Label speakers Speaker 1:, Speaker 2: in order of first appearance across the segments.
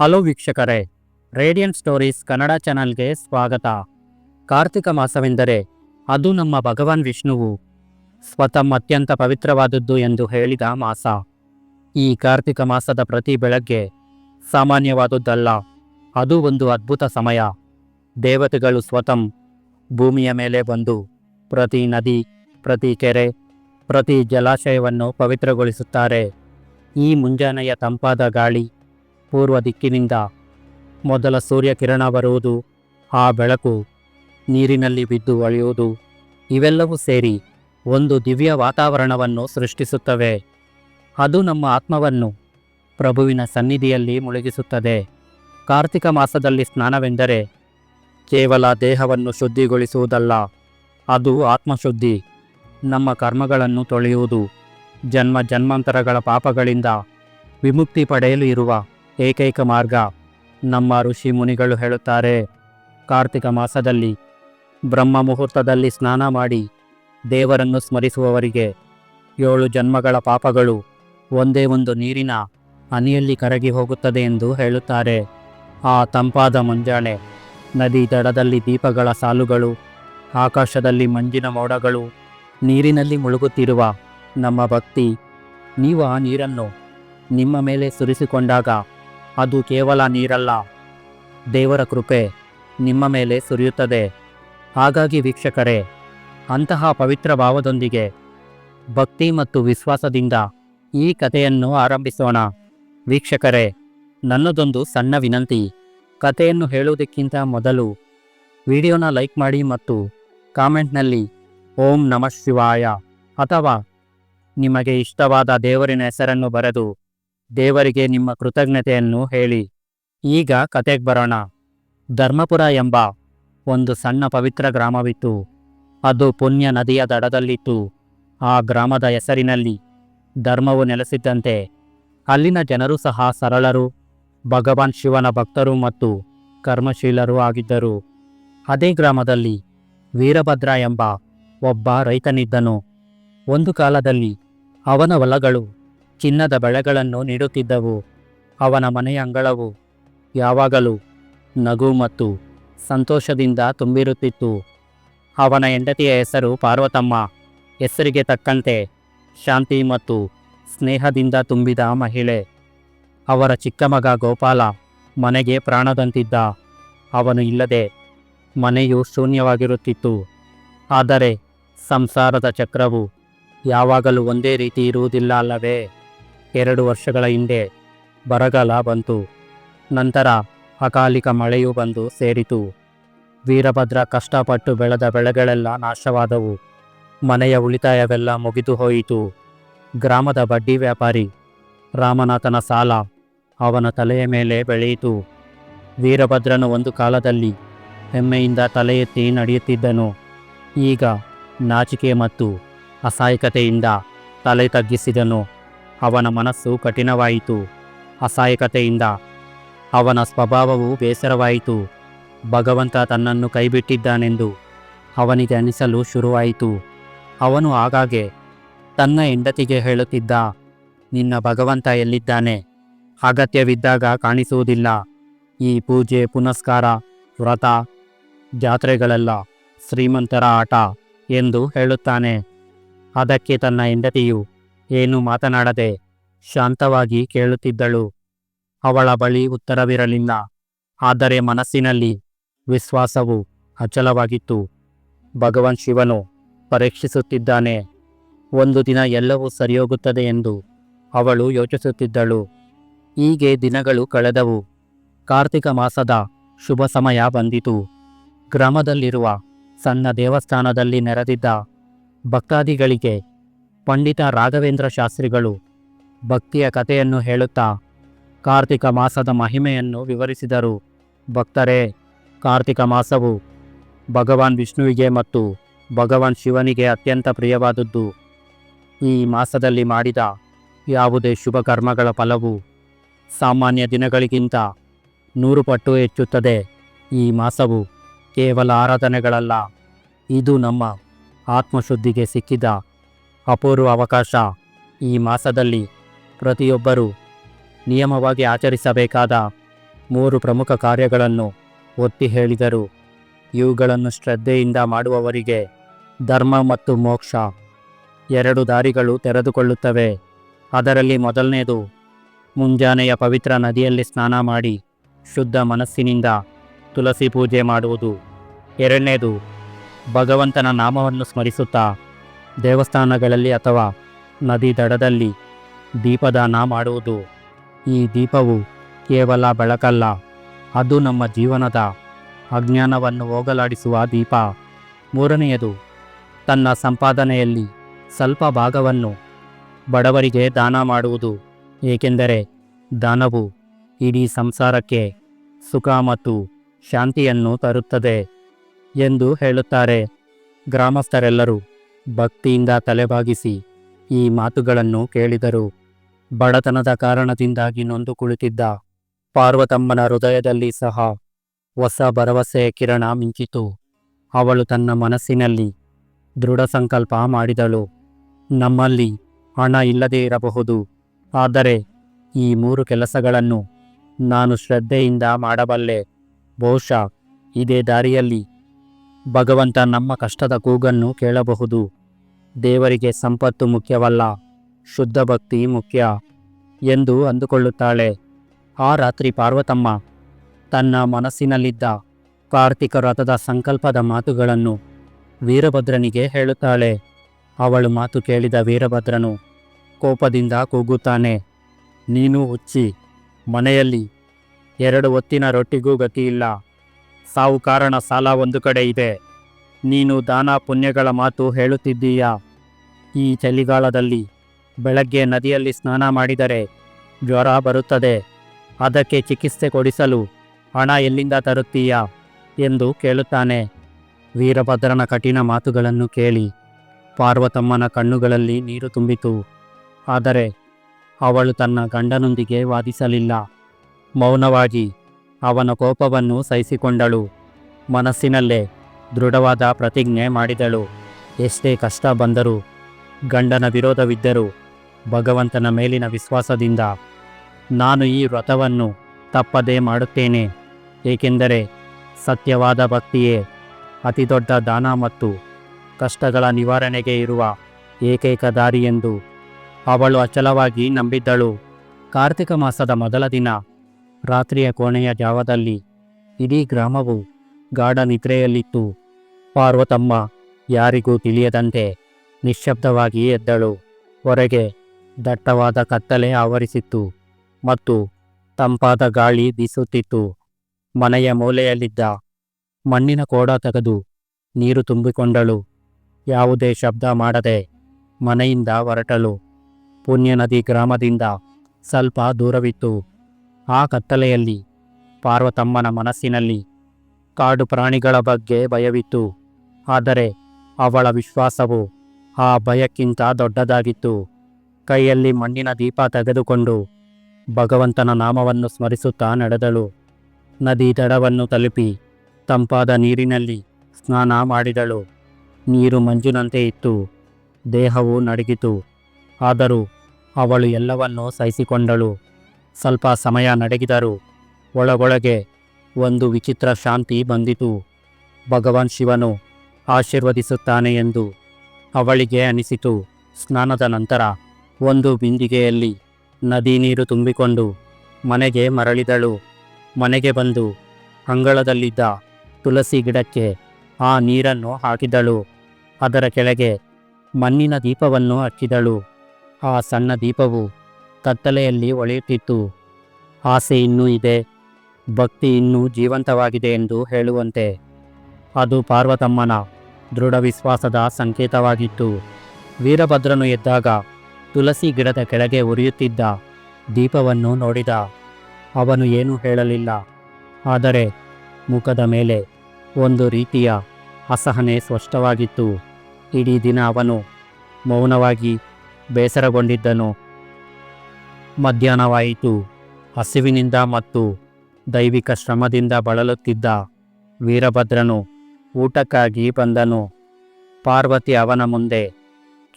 Speaker 1: Hello ವೀಕ್ಷಕರೇ radiant stories Kannada ಚಾನಲ್ಗೆ ಸ್ವಾಗತ. ಕಾರ್ತಿಕ ಮಾಸವೆಂದರೆ ಅದು ನಮ್ಮ ಭಗವಾನ್ ವಿಷ್ಣುವು ಸ್ವತಃ ಅತ್ಯಂತ ಪವಿತ್ರವಾದದ್ದು ಎಂದು ಹೇಳಿದ ಮಾಸ. ಈ ಕಾರ್ತಿಕ ಮಾಸದ ಪ್ರತಿ ಬೆಳಗ್ಗೆ ಸಾಮಾನ್ಯವಾದದ್ದಲ್ಲ, ಅದು ಒಂದು ಅದ್ಭುತ ಸಮಯ. ದೇವತೆಗಳು ಸ್ವತಂ ಭೂಮಿಯ ಮೇಲೆ ಬಂದು ಪ್ರತಿ ನದಿ, ಪ್ರತಿ ಕೆರೆ, ಪ್ರತಿ ಜಲಾಶಯವನ್ನು ಪವಿತ್ರಗೊಳಿಸುತ್ತಾರೆ. ಈ ಮುಂಜಾನೆಯ ತಂಪಾದ ಗಾಳಿ ಪೂರ್ವ ದಿಕ್ಕಿನಿಂದ ಮೊದಲ ಸೂರ್ಯಕಿರಣ ಬರುವುದು ಆ ಬೆಳಕು. ನೀರಿನಲ್ಲಿ ಬಿದ್ದು ಅಳೆಯುವುದು. ಇವೆಲ್ಲವೂ ಸೇರಿ ಒಂದು ದಿವ್ಯ ವಾತಾವರಣವನ್ನು ಸೃಷ್ಟಿಸುತ್ತವೆ. ಅದು ನಮ್ಮ ಆತ್ಮವನ್ನು ಪ್ರಭುವಿನ ಸನ್ನಿಧಿಯಲ್ಲಿ ಮುಳುಗಿಸುತ್ತದೆ. ಕಾರ್ತಿಕ ಮಾಸದಲ್ಲಿ ಸ್ನಾನವೆಂದರೆ ಕೇವಲ ದೇಹವನ್ನು ಶುದ್ಧಿಗೊಳಿಸುವುದಲ್ಲ, ಅದು ಆತ್ಮಶುದ್ಧಿ. ನಮ್ಮ ಕರ್ಮಗಳನ್ನು ತೊಳೆಯುವುದು, ಜನ್ಮ ಜನ್ಮಾಂತರಗಳ ಪಾಪಗಳಿಂದ ವಿಮುಕ್ತಿ ಪಡೆಯಲು ಇರುವ ಏಕೈಕ ಮಾರ್ಗ. ನಮ್ಮ ಋಷಿ ಮುನಿಗಳು ಹೇಳುತ್ತಾರೆ, ಕಾರ್ತಿಕ ಮಾಸದಲ್ಲಿ ಬ್ರಹ್ಮ ಮುಹೂರ್ತದಲ್ಲಿ ಸ್ನಾನ ಮಾಡಿ ದೇವರನ್ನು ಸ್ಮರಿಸುವವರಿಗೆ ಏಳು ಜನ್ಮಗಳ ಪಾಪಗಳು ಒಂದೇ ಒಂದು ನೀರಿನ ಹನಿಯಲ್ಲಿ ಕರಗಿ ಹೋಗುತ್ತದೆ ಎಂದು ಹೇಳುತ್ತಾರೆ. ಆ ತಂಪಾದ ಮುಂಜಾನೆ ನದಿ ದಡದಲ್ಲಿ ದೀಪಗಳ ಸಾಲುಗಳು, ಆಕಾಶದಲ್ಲಿ ಮಂಜಿನ ಮೋಡಗಳು, ನೀರಿನಲ್ಲಿ ಮುಳುಗುತ್ತಿರುವ ನಮ್ಮ ಭಕ್ತಿ, ನೀವು ಆ ನೀರನ್ನು ನಿಮ್ಮ ಮೇಲೆ ಸುರಿಸಿಕೊಂಡಾಗ ಅದು ಕೇವಲ ನೀರಲ್ಲ. ದೇವರ ಕೃಪೆ ನಿಮ್ಮ ಮೇಲೆ ಸುರಿಯುತ್ತದೆ. ಹಾಗಾಗಿ ವೀಕ್ಷಕರೇ, ಅಂತಹ ಪವಿತ್ರ ಭಾವದೊಂದಿಗೆ ಭಕ್ತಿ ಮತ್ತು ವಿಶ್ವಾಸದಿಂದ ಈ ಕಥೆಯನ್ನು ಆರಂಭಿಸೋಣ. ವೀಕ್ಷಕರೇ, ನನ್ನದೊಂದು ಸಣ್ಣ ವಿನಂತಿ. ಕಥೆಯನ್ನು ಹೇಳುವುದಕ್ಕಿಂತ ಮೊದಲು ವಿಡಿಯೋನ ಲೈಕ್ ಮಾಡಿ ಮತ್ತು ಕಾಮೆಂಟ್ನಲ್ಲಿ ಓಂ ನಮಃ ಶಿವಾಯ ಅಥವಾ ನಿಮಗೆ ಇಷ್ಟವಾದ ದೇವರಿನ ಹೆಸರನ್ನು ಬರೆದು ದೇವರಿಗೆ ನಿಮ್ಮ ಕೃತಜ್ಞತೆಯನ್ನು ಹೇಳಿ. ಈಗ ಕತೆಗೆ ಬರೋಣ. ಧರ್ಮಪುರ ಎಂಬ ಒಂದು ಸಣ್ಣ ಪವಿತ್ರ ಗ್ರಾಮವಿತ್ತು. ಅದು ಪುಣ್ಯ ನದಿಯ ದಡದಲ್ಲಿತ್ತು. ಆ ಗ್ರಾಮದ ಹೆಸರಿನಲ್ಲಿ ಧರ್ಮವು ನೆಲೆಸಿದ್ದಂತೆ ಅಲ್ಲಿನ ಜನರು ಸಹ ಸರಳರು, ಭಗವಾನ್ ಶಿವನ ಭಕ್ತರು ಮತ್ತು ಕರ್ಮಶೀಲರೂ ಆಗಿದ್ದರು. ಅದೇ ಗ್ರಾಮದಲ್ಲಿ ವೀರಭದ್ರ ಎಂಬ ಒಬ್ಬ ರೈತನಿದ್ದನು. ಒಂದು ಕಾಲದಲ್ಲಿ ಅವನ ಹೊಲಗಳು ಚಿನ್ನದ ಬೆಳೆಗಳನ್ನು ನೀಡುತ್ತಿದ್ದವು. ಅವನ ಮನೆಯ ಅಂಗಳವು ಯಾವಾಗಲೂ ನಗು ಮತ್ತು ಸಂತೋಷದಿಂದ ತುಂಬಿರುತ್ತಿತ್ತು. ಅವನ ಹೆಂಡತಿಯ ಹೆಸರು ಪಾರ್ವತಮ್ಮ. ಹೆಸರಿಗೆ ತಕ್ಕಂತೆ ಶಾಂತಿ ಮತ್ತು ಸ್ನೇಹದಿಂದ ತುಂಬಿದ ಮಹಿಳೆ. ಅವರ ಚಿಕ್ಕ ಮಗ ಗೋಪಾಲ ಮನೆಗೆ ಪ್ರಾಣದಂತಿದ್ದ. ಅವನು ಇಲ್ಲದೆ ಮನೆಯು ಶೂನ್ಯವಾಗಿರುತ್ತಿತ್ತು. ಆದರೆ ಸಂಸಾರದ ಚಕ್ರವು ಯಾವಾಗಲೂ ಒಂದೇ ರೀತಿ ಇರುವುದಿಲ್ಲ ಅಲ್ಲವೇ? ಎರಡು ವರ್ಷಗಳ ಹಿಂದೆ ಬರಗಾಲ ಬಂತು. ನಂತರ ಅಕಾಲಿಕ ಮಳೆಯೂ ಬಂದು ಸೇರಿತು. ವೀರಭದ್ರ ಕಷ್ಟಪಟ್ಟು ಬೆಳೆದ ಬೆಳೆಗಳೆಲ್ಲ ನಾಶವಾದವು. ಮನೆಯ ಉಳಿತಾಯವೆಲ್ಲ ಮುಗಿದು ಹೋಯಿತು. ಗ್ರಾಮದ ಬಡ್ಡಿ ವ್ಯಾಪಾರಿ ರಾಮನಾಥನ ಸಾಲ ಅವನ ತಲೆಯ ಮೇಲೆ ಬೆಳೆಯಿತು. ವೀರಭದ್ರನು ಒಂದು ಕಾಲದಲ್ಲಿ ಹೆಮ್ಮೆಯಿಂದ ತಲೆ ಎತ್ತಿ ನಡೆಯುತ್ತಿದ್ದನು. ಈಗ ನಾಚಿಕೆ ಮತ್ತು ಅಸಹಾಯಕತೆಯಿಂದ ತಲೆ ತಗ್ಗಿಸಿದನು. ಅವನ ಮನಸ್ಸು ಕಠಿಣವಾಯಿತು. ಅಸಹಾಯಕತೆಯಿಂದ ಅವನ ಸ್ವಭಾವವು ಬೇಸರವಾಯಿತು. ಭಗವಂತ ತನ್ನನ್ನು ಕೈಬಿಟ್ಟಿದ್ದಾನೆಂದು ಅವನಿಗೆ ಅನಿಸಲು ಶುರುವಾಯಿತು. ಅವನು ಆಗಾಗ್ಗೆ ತನ್ನ ಹೆಂಡತಿಗೆ ಹೇಳುತ್ತಿದ್ದ, ನಿನ್ನ ಭಗವಂತ ಎಲ್ಲಿದ್ದಾನೆ? ಅಗತ್ಯವಿದ್ದಾಗ ಕಾಣಿಸುವುದಿಲ್ಲ. ಈ ಪೂಜೆ, ಪುನಸ್ಕಾರ, ವ್ರತ, ಜಾತ್ರೆಗಳೆಲ್ಲ ಶ್ರೀಮಂತರ ಆಟ ಎಂದು ಹೇಳುತ್ತಾನೆ. ಅದಕ್ಕೆ ತನ್ನ ಹೆಂಡತಿಯು ಏನು ಮಾತನಾಡದೆ ಶಾಂತವಾಗಿ ಕೇಳುತ್ತಿದ್ದಳು. ಅವಳ ಬಳಿ ಉತ್ತರವಿರಲಿಲ್ಲ. ಆದರೆ ಮನಸ್ಸಿನಲ್ಲಿ ವಿಶ್ವಾಸವು ಅಚಲವಾಗಿತ್ತು. ಭಗವಾನ್ ಶಿವನು ಪರೀಕ್ಷಿಸುತ್ತಿದ್ದಾನೆ. ಒಂದು ದಿನ ಎಲ್ಲವೂ ಸರಿಯೋಗುತ್ತದೆ ಎಂದು ಅವಳು ಯೋಚಿಸುತ್ತಿದ್ದಳು. ಹೀಗೆ ದಿನಗಳು ಕಳೆದವು. ಕಾರ್ತಿಕ ಮಾಸದ ಶುಭ ಸಮಯ ಬಂದಿತು. ಗ್ರಾಮದಲ್ಲಿರುವ ಸಣ್ಣ ದೇವಸ್ಥಾನದಲ್ಲಿ ನೆರೆದಿದ್ದ ಭಕ್ತಾದಿಗಳಿಗೆ ಪಂಡಿತ ರಾಘವೇಂದ್ರ ಶಾಸ್ತ್ರಿಗಳು ಭಕ್ತಿಯ ಕಥೆಯನ್ನು ಹೇಳುತ್ತಾ ಕಾರ್ತಿಕ ಮಾಸದ ಮಹಿಮೆಯನ್ನು ವಿವರಿಸಿದರು. ಭಕ್ತರೇ, ಕಾರ್ತಿಕ ಮಾಸವು ಭಗವಾನ್ ವಿಷ್ಣುವಿಗೆ ಮತ್ತು ಭಗವಾನ್ ಶಿವನಿಗೆ ಅತ್ಯಂತ ಪ್ರಿಯವಾದದ್ದು. ಈ ಮಾಸದಲ್ಲಿ ಮಾಡಿದ ಯಾವುದೇ ಶುಭ ಕರ್ಮಗಳ ಫಲವು ಸಾಮಾನ್ಯ ದಿನಗಳಿಗಿಂತ ನೂರು ಪಟ್ಟು ಹೆಚ್ಚುತ್ತದೆ. ಈ ಮಾಸವು ಕೇವಲ ಆರಾಧನೆಗಳಲ್ಲ, ಇದು ನಮ್ಮ ಆತ್ಮಶುದ್ಧಿಗೆ ಸಿಕ್ಕಿದ ಅಪೂರ್ವ ಅವಕಾಶ. ಈ ಮಾಸದಲ್ಲಿ ಪ್ರತಿಯೊಬ್ಬರೂ ನಿಯಮವಾಗಿ ಆಚರಿಸಬೇಕಾದ ಮೂರು ಪ್ರಮುಖ ಕಾರ್ಯಗಳನ್ನು ಒತ್ತಿ ಹೇಳಿದರು. ಇವುಗಳನ್ನು ಶ್ರದ್ಧೆಯಿಂದ ಮಾಡುವವರಿಗೆ ಧರ್ಮ ಮತ್ತು ಮೋಕ್ಷ ಎರಡು ದಾರಿಗಳು ತೆರೆದುಕೊಳ್ಳುತ್ತವೆ. ಅದರಲ್ಲಿ ಮೊದಲನೆಯದು ಮುಂಜಾನೆಯ ಪವಿತ್ರ ನದಿಯಲ್ಲಿ ಸ್ನಾನ ಮಾಡಿ ಶುದ್ಧ ಮನಸ್ಸಿನಿಂದ ತುಳಸಿ ಪೂಜೆ ಮಾಡುವುದು. ಎರಡನೇದು ಭಗವಂತನ ನಾಮವನ್ನು ಸ್ಮರಿಸುತ್ತಾ ದೇವಸ್ಥಾನಗಳಲ್ಲಿ ಅಥವಾ ನದಿ ದಡದಲ್ಲಿ ದೀಪದಾನ ಮಾಡುವುದು. ಈ ದೀಪವು ಕೇವಲ ಬೆಳಕಲ್ಲ, ಅದು ನಮ್ಮ ಜೀವನದ ಅಜ್ಞಾನವನ್ನು ಹೋಗಲಾಡಿಸುವ ದೀಪ. ಮೂರನೆಯದು, ತನ್ನ ಸಂಪಾದನೆಯಲ್ಲಿ ಸ್ವಲ್ಪ ಭಾಗವನ್ನು ಬಡವರಿಗೆ ದಾನ ಮಾಡುವುದು, ಏಕೆಂದರೆ ದಾನವು ಇಡೀ ಸಂಸಾರಕ್ಕೆ ಸುಖ ಮತ್ತು ಶಾಂತಿಯನ್ನು ತರುತ್ತದೆ ಎಂದು ಹೇಳುತ್ತಾರೆ. ಗ್ರಾಮಸ್ಥರೆಲ್ಲರೂ ಭಕ್ತಿಯಿಂದ ತಲೆಬಾಗಿಸಿ ಈ ಮಾತುಗಳನ್ನು ಕೇಳಿದರು. ಬಡತನದ ಕಾರಣದಿಂದಾಗಿ ನೊಂದು ಕುಳಿತಿದ್ದ ಪಾರ್ವತಮ್ಮನ ಹೃದಯದಲ್ಲಿ ಸಹ ಹೊಸ ಭರವಸೆಯ ಕಿರಣ ಮಿಂಚಿತು. ಅವಳು ತನ್ನ ಮನಸ್ಸಿನಲ್ಲಿ ದೃಢ ಸಂಕಲ್ಪ ಮಾಡಿದಳು. ನಮ್ಮಲ್ಲಿ ಹಣ ಇಲ್ಲದೇ ಇರಬಹುದು. ಆದರೆ ಈ ಮೂರು ಕೆಲಸಗಳನ್ನು ನಾನು ಶ್ರದ್ಧೆಯಿಂದ ಮಾಡಬಲ್ಲೆ. ಬಹುಶಃ ಇದೇ ದಾರಿಯಲ್ಲಿ ಭಗವಂತ ನಮ್ಮ ಕಷ್ಟದ ಕೂಗನ್ನು ಕೇಳಬಹುದು. ದೇವರಿಗೆ ಸಂಪತ್ತು ಮುಖ್ಯವಲ್ಲ, ಶುದ್ಧ ಭಕ್ತಿ ಮುಖ್ಯ ಎಂದು ಅಂದುಕೊಳ್ಳುತ್ತಾಳೆ. ಆ ರಾತ್ರಿ ಪಾರ್ವತಮ್ಮ ತನ್ನ ಮನಸ್ಸಿನಲ್ಲಿದ್ದ ಕಾರ್ತಿಕ ರಥದ ಸಂಕಲ್ಪದ ಮಾತುಗಳನ್ನು ವೀರಭದ್ರನಿಗೆ ಹೇಳುತ್ತಾಳೆ. ಅವಳು ಮಾತು ಕೇಳಿದ ವೀರಭದ್ರನು ಕೋಪದಿಂದ ಕೂಗುತ್ತಾನೆ. ನೀನು ಹುಚ್ಚಿ, ಮನೆಯಲ್ಲಿ ಎರಡು ಹೊತ್ತಿನ ರೊಟ್ಟಿಗೂ ಗತಿಯಿಲ್ಲ. ಸಾವು ಕಾರಣ ಸಾಲ ಒಂದು ಕಡೆ ಇದೆ. ನೀನು ದಾನ ಪುಣ್ಯಗಳ ಮಾತು ಹೇಳುತ್ತಿದ್ದೀಯಾ? ಈ ಚಳಿಗಾಲದಲ್ಲಿ ಬೆಳಗ್ಗೆ ನದಿಯಲ್ಲಿ ಸ್ನಾನ ಮಾಡಿದರೆ ಜ್ವರ ಬರುತ್ತದೆ. ಅದಕ್ಕೆ ಚಿಕಿತ್ಸೆ ಕೊಡಿಸಲು ಹಣ ಎಲ್ಲಿಂದ ತರುತ್ತೀಯಾ? ಎಂದು ಕೇಳುತ್ತಾನೆ. ವೀರಭದ್ರನ ಕಠಿಣ ಮಾತುಗಳನ್ನು ಕೇಳಿ ಪಾರ್ವತಮ್ಮನ ಕಣ್ಣುಗಳಲ್ಲಿ ನೀರು ತುಂಬಿತು. ಆದರೆ ಅವಳು ತನ್ನ ಗಂಡನೊಂದಿಗೆ ವಾದಿಸಲಿಲ್ಲ. ಮೌನವಾಗಿ ಅವನ ಕೋಪವನ್ನು ಸಹಿಸಿಕೊಂಡಳು. ಮನಸ್ಸಿನಲ್ಲೇ ದೃಢವಾದ ಪ್ರತಿಜ್ಞೆ ಮಾಡಿದಳು. ಎಷ್ಟೇ ಕಷ್ಟ ಬಂದರೂ ಗಂಡನ ವಿರೋಧವಿದ್ದರೂ ಭಗವಂತನ ಮೇಲಿನ ವಿಶ್ವಾಸದಿಂದ ನಾನು ಈ ವ್ರತವನ್ನು ತಪ್ಪದೇ ಮಾಡುತ್ತೇನೆ. ಏಕೆಂದರೆ ಸತ್ಯವಾದ ಭಕ್ತಿಯೇ ಅತಿದೊಡ್ಡ ದಾನ ಮತ್ತು ಕಷ್ಟಗಳ ನಿವಾರಣೆಗೆ ಇರುವ ಏಕೈಕ ದಾರಿ ಎಂದು ಅವಳು ಅಚಲವಾಗಿ ನಂಬಿದ್ದಳು. ಕಾರ್ತಿಕ ಮಾಸದ ಮೊದಲ ದಿನ ರಾತ್ರಿಯ ಕೋಣೆಯ ಜಾವದಲ್ಲಿ ಇಡೀ ಗ್ರಾಮವು ಗಾಢ ನಿದ್ರೆಯಲ್ಲಿತ್ತು. ಪಾರ್ವತಮ್ಮ ಯಾರಿಗೂ ತಿಳಿಯದಂತೆ ನಿಶ್ಶಬ್ದವಾಗಿ ಎದ್ದಳು. ಹೊರಗೆ ದಟ್ಟವಾದ ಕತ್ತಲೆ ಆವರಿಸಿತ್ತು ಮತ್ತು ತಂಪಾದ ಗಾಳಿ ಬೀಸುತ್ತಿತ್ತು. ಮನೆಯ ಮೂಲೆಯಲ್ಲಿದ್ದ ಮಣ್ಣಿನ ಕೋಡ ತೆಗೆದು ನೀರು ತುಂಬಿಕೊಂಡಳು. ಯಾವುದೇ ಶಬ್ದ ಮಾಡದೆ ಮನೆಯಿಂದ ಹೊರಟಳು. ಪುಣ್ಯನದಿ ಗ್ರಾಮದಿಂದ ಸ್ವಲ್ಪ ದೂರವಿತ್ತು. ಆ ಕತ್ತಲೆಯಲ್ಲಿ, ಪಾರ್ವತಮ್ಮನ ಮನಸ್ಸಿನಲ್ಲಿ ಕಾಡು ಪ್ರಾಣಿಗಳ ಬಗ್ಗೆ ಭಯವಿತ್ತು. ಆದರೆ ಅವಳ ವಿಶ್ವಾಸವು ಆ ಭಯಕ್ಕಿಂತ ದೊಡ್ಡದಾಗಿತ್ತು. ಕೈಯಲ್ಲಿ ಮಣ್ಣಿನ ದೀಪ ತೆಗೆದುಕೊಂಡು ಭಗವಂತನ ನಾಮವನ್ನು ಸ್ಮರಿಸುತ್ತಾ ನಡೆದಳು. ನದಿ ದಡವನ್ನು ತಲುಪಿ ತಂಪಾದ ನೀರಿನಲ್ಲಿ ಸ್ನಾನ ಮಾಡಿದಳು. ನೀರು ಮಂಜುನಂತೆ ಇತ್ತು. ದೇಹವು ನಡಗಿತು. ಆದರೂ ಅವಳು ಎಲ್ಲವನ್ನೂ ಸಹಿಸಿಕೊಂಡಳು. ಸ್ವಲ್ಪ ಸಮಯ ನಡಗಿದರೂ ಒಳಗೊಳಗೆ ಒಂದು ವಿಚಿತ್ರ ಶಾಂತಿ ಬಂದಿತು. ಭಗವಾನ್ ಶಿವನು ಆಶೀರ್ವದಿಸುತ್ತಾನೆ ಎಂದು ಅವಳಿಗೆ ಅನಿಸಿತು. ಸ್ನಾನದ ನಂತರ ಒಂದು ಬಿಂದಿಗೆಯಲ್ಲಿ ನದಿ ನೀರು ತುಂಬಿಕೊಂಡು ಮನೆಗೆ ಮರಳಿದಳು. ಮನೆಗೆ ಬಂದು ಅಂಗಳದಲ್ಲಿದ್ದ ತುಳಸಿ ಗಿಡಕ್ಕೆ ಆ ನೀರನ್ನು ಹಾಕಿದಳು. ಅದರ ಕೆಳಗೆ ಮಣ್ಣಿನ ದೀಪವನ್ನು ಹಚ್ಚಿದಳು. ಆ ಸಣ್ಣ ದೀಪವು ಕತ್ತಲೆಯಲ್ಲಿ ಒಳೆಯುತ್ತಿತ್ತು ಆಸೆ ಇನ್ನೂ ಇದೆ. ಭಕ್ತಿ ಇನ್ನೂ ಜೀವಂತವಾಗಿದೆ ಎಂದು ಹೇಳುವಂತೆ. ಅದು ಪಾರ್ವತಮ್ಮನ ದೃಢ ವಿಶ್ವಾಸದ ಸಂಕೇತವಾಗಿತ್ತು. ವೀರಭದ್ರನು ಎದ್ದಾಗ ತುಳಸಿ ಗಿಡದ ಕೆಳಗೆ ಉರಿಯುತ್ತಿದ್ದ ದೀಪವನ್ನು ನೋಡಿದ. ಅವನು ಏನೂ ಹೇಳಲಿಲ್ಲ. ಆದರೆ ಮುಖದ ಮೇಲೆ ಒಂದು ರೀತಿಯ ಅಸಹನೆ ಸ್ಪಷ್ಟವಾಗಿತ್ತು. ಇಡೀ ದಿನ ಅವನು ಮೌನವಾಗಿ ಬೇಸರಗೊಂಡಿದ್ದನು. ಮಧ್ಯಾಹ್ನವಾಯಿತು. ಹಸಿವಿನಿಂದ ಮತ್ತು ದೈವಿಕ ಶ್ರಮದಿಂದ ಬಳಲುತ್ತಿದ್ದ ವೀರಭದ್ರನು ಊಟಕ್ಕಾಗಿ ಬಂದನು. ಪಾರ್ವತಿ ಅವನ ಮುಂದೆ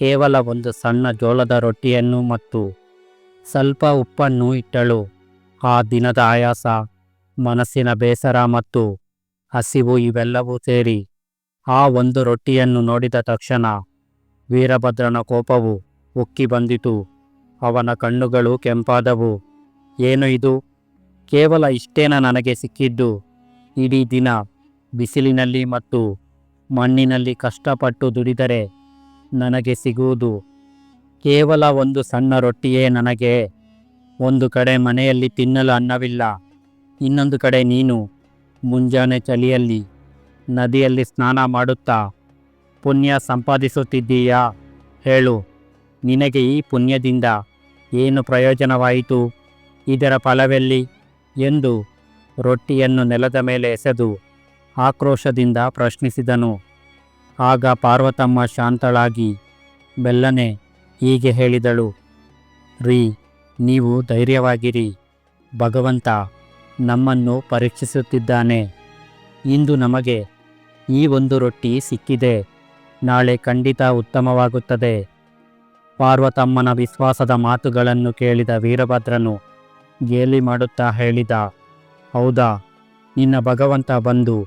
Speaker 1: ಕೇವಲ ಒಂದು ಸಣ್ಣ ಜೋಳದ ರೊಟ್ಟಿಯನ್ನು ಮತ್ತು ಸ್ವಲ್ಪ ಉಪ್ಪನ್ನು ಇಟ್ಟಳು. ಆ ದಿನದ ಆಯಾಸ, ಮನಸ್ಸಿನ ಬೇಸರ ಮತ್ತು ಹಸಿವು ಇವೆಲ್ಲವೂ ಸೇರಿ ಆ ಒಂದು ರೊಟ್ಟಿಯನ್ನು ನೋಡಿದ ತಕ್ಷಣ ವೀರಭದ್ರನ ಕೋಪವು ಉಕ್ಕಿ ಬಂದಿತು. ಅವನ ಕಣ್ಣುಗಳು ಕೆಂಪಾದವು. ಏನು ಇದು? ಕೇವಲ ಇಷ್ಟೇನ ನನಗೆ ಸಿಕ್ಕಿದ್ದು? ಇಡೀ ದಿನ ಬಿಸಿಲಿನಲ್ಲಿ ಮತ್ತು ಮಣ್ಣಿನಲ್ಲಿ ಕಷ್ಟಪಟ್ಟು ದುಡಿದರೆ ನನಗೆ ಸಿಗುವುದು. ಕೇವಲ ಒಂದು ಸಣ್ಣ ರೊಟ್ಟಿಯೇ ನನಗೆ. ಒಂದು ಕಡೆ ಮನೆಯಲ್ಲಿ ತಿನ್ನಲು ಅನ್ನವಿಲ್ಲ. ಇನ್ನೊಂದು ಕಡೆ ನೀನು ಮುಂಜಾನೆ ಚಳಿಯಲ್ಲಿ, ನದಿಯಲ್ಲಿ ಸ್ನಾನ ಮಾಡುತ್ತಾ ಪುಣ್ಯ ಸಂಪಾದಿಸುತ್ತಿದ್ದೀಯಾ? ಹೇಳು, ನಿನಗೆ ಈ ಪುಣ್ಯದಿಂದ ಏನು ಪ್ರಯೋಜನವಾಯಿತು? ಇದರ ಫಲವೆಲ್ಲಿ? ಎಂದು ರೊಟ್ಟಿಯನ್ನು ನೆಲದ ಮೇಲೆ ಎಸೆದು ಆಕ್ರೋಶದಿಂದ ಪ್ರಶ್ನಿಸಿದನು. ಆಗ ಪಾರ್ವತಮ್ಮ ಶಾಂತಳಾಗಿ ಬೆಲ್ಲನೆ ಹೀಗೆ ಹೇಳಿದಳು, ರೀ, ನೀವು ಧೈರ್ಯವಾಗಿರಿ. ಭಗವಂತ ನಮ್ಮನ್ನು ಪರೀಕ್ಷಿಸುತ್ತಿದ್ದಾನೆ. ಇಂದು ನಮಗೆ ಈ ಒಂದು ರೊಟ್ಟಿ ಸಿಕ್ಕಿದೆ. ನಾಳೆ ಖಂಡಿತ ಉತ್ತಮವಾಗುತ್ತದೆ. ಪಾರ್ವತಮ್ಮನ ವಿಶ್ವಾಸದ ಮಾತುಗಳನ್ನು ಕೇಳಿದ ವೀರಭದ್ರನು ಗೇಲಿ ಮಾಡುತ್ತಾ ಹೇಳಿದ, ಹೌದಾ, ನಿನ್ನ ಭಗವಂತ ಬಂದು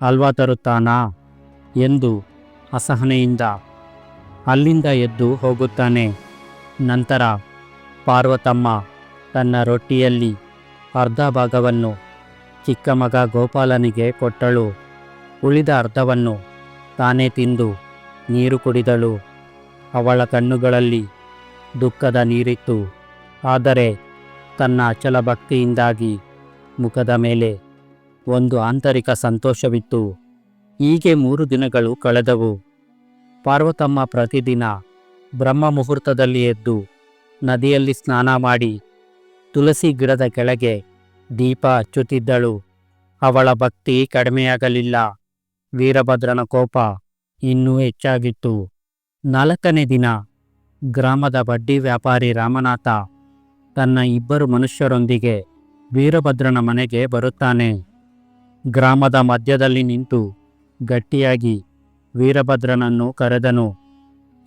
Speaker 1: ಅಲ್ವಾ ತರುತ್ತಾನಾ? ಎಂದು ಅಸಹನೆಯಿಂದ ಅಲ್ಲಿಂದ ಎದ್ದು ಹೋಗುತ್ತಾನೆ. ನಂತರ ಪಾರ್ವತಮ್ಮ ತನ್ನ ರೊಟ್ಟಿಯಲ್ಲಿ ಅರ್ಧ ಭಾಗವನ್ನು ಚಿಕ್ಕ ಮಗ ಗೋಪಾಲನಿಗೆ ಕೊಟ್ಟಳು. ಉಳಿದ ಅರ್ಧವನ್ನು ತಾನೇ ತಿಂದು ನೀರು ಕುಡಿದಳು. ಅವಳ ಕಣ್ಣುಗಳಲ್ಲಿ ದುಃಖದ ನೀರಿತ್ತು. ಆದರೆ ತನ್ನ ಅಚಲ ಭಕ್ತಿಯಿಂದಾಗಿ ಮುಖದ ಮೇಲೆ ಒಂದು ಆಂತರಿಕ ಸಂತೋಷವಿತ್ತು. ಹೀಗೆ ಮೂರು ದಿನಗಳು ಕಳೆದವು. ಪಾರ್ವತಮ್ಮ ಪ್ರತಿದಿನ ಬ್ರಹ್ಮ ಮುಹೂರ್ತದಲ್ಲಿ ಎದ್ದು ನದಿಯಲ್ಲಿ ಸ್ನಾನ ಮಾಡಿ ತುಳಸಿ ಗಿಡದ ಕೆಳಗೆ ದೀಪ ಹಚ್ಚುತ್ತಿದ್ದಳು. ಅವಳ ಭಕ್ತಿ ಕಡಿಮೆಯಾಗಲಿಲ್ಲ. ವೀರಭದ್ರನ ಕೋಪ ಇನ್ನೂ ಹೆಚ್ಚಾಗಿತ್ತು. ನಾಲ್ಕನೇ ದಿನ ಗ್ರಾಮದ ಬಡ್ಡಿ ವ್ಯಾಪಾರಿ ರಾಮನಾಥ ತನ್ನ ಇಬ್ಬರು ಮನುಷ್ಯರೊಂದಿಗೆ ವೀರಭದ್ರನ ಮನೆಗೆ ಬರುತ್ತಾನೆ. ಗ್ರಾಮದ ಮಧ್ಯದಲ್ಲಿ ನಿಂತು ಗಟ್ಟಿಯಾಗಿ ವೀರಭದ್ರನನ್ನು ಕರೆದನು,